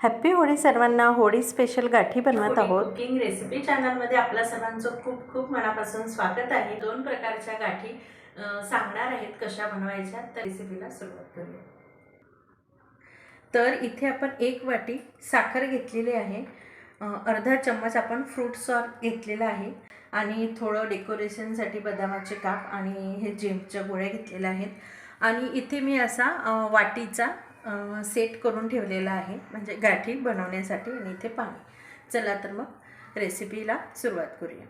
Happy Holi सर्वांना. Holi special गाठी बनवत आहोत. कुकिंग रेसिपी चॅनलमध्ये आपल्या सर्वांचं खूप खूप मनापासून स्वागत आहे. दोन प्रकारच्या गाठी सांगणार आहेत कशा बनवायच्या तर रेसिपीला सुरुवात करूया. तर इथे आपण एक वाटी साखर घेतलेली आहे. अर्धा चम्मच आपण फ्रूट सॉल्ट घेतलेला आहे. आणि थोडं डेकोरेशनसाठी बदामाचे काप आणि हे जेमच्या गोळ्या घेतलेल्या आहेत. आणि इथे मी असा वाटीचा सेट करून ठेवलेला आहे. म्हणजे गाठी बनवण्यासाठी आणि इथे पाणी. चला तर मग रेसिपीला सुरुवात करूया.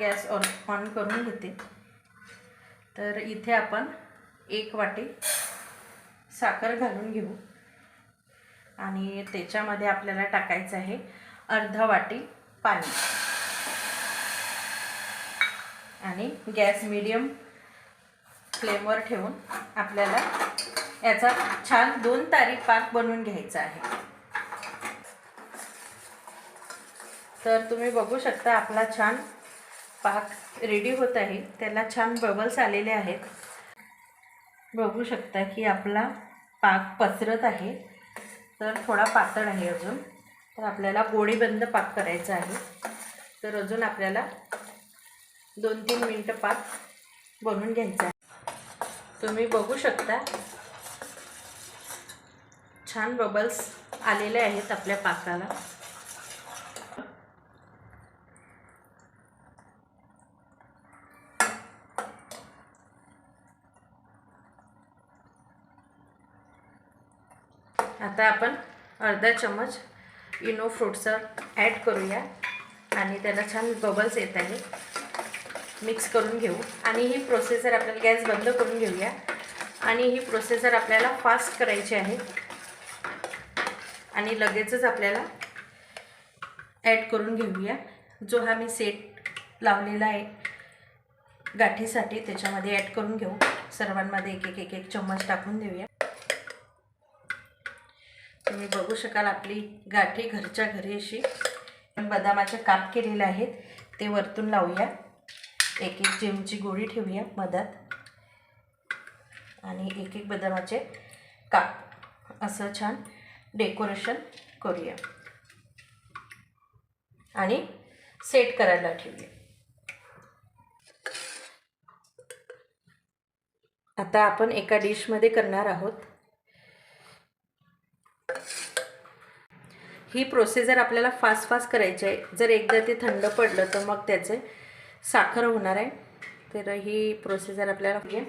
गॅस ऑन ऑन करून घेते. तर इथे आपण एक वाटी साखर घालून घेऊ. आणि त्याच्यामध्ये आपल्याला टाकायचं आहे अर्धा वाटी पाणी. आणि गॅस मिडियम फ्लेमवर ठेवून आपल्याला याचा छान दोन तारी पाक बनवून घ्यायचा आहे. तर तुम्ही बघू शकता आपला छान पाक रेडी होत आहे. त्याला छान बबल्स आलेले आहेत. बघू शकता की आपला पाक पसरत आहे. तर थोडा पातळ आहे अजून. तर आपल्याला गोळीबंद पाक करायचा आहे. तर अजून आपल्याला दोन तीन मिनटं पाक बनवून घ्यायचा आहे. तुम्ही बघू शकता छान बबल्स आलेले आहेत आपल्या पाकाला आता आपण अर्धा चम्मच इनो फ्रूटचं ॲड करूया आणि त्याला छान बबल्स येत आहे मिक्स करून घेऊ. आणि ही प्रोसेसर आपल्याला गॅस बंद करून घेऊया. आणि ही प्रोसेसर आपल्याला फास्ट करायची आहे. आणि लगेचच आपल्याला ॲड करून घेऊया. जो हा मी सेट लावलेला आहे गाठीसाठी त्याच्यामध्ये ॲड करून घेऊ. सर्वांमध्ये एक एक एक एक चम्मच टाकून देऊया. तुम्ही बघू शकाल आपली गाठी घरच्या घरी अशी. बदामाचे काप केलेले आहेत ते वरतून लावूया. एक एक जेमची गोळी ठेवूया मधात. आणि एक एक बदामाचे काप. असं छान. डेकोरेशन करूया. आणि सेट करायला ठेवूया. आता आपण एका डिशमध्ये करणार आहोत. ही प्रोसिजर आपल्याला फास्ट फास्ट करायची आहे. जर एकदा ते थंड पडलं तर मग त्याचे साखर होणार आहे. तर ही प्रोसिजर आपल्याला घे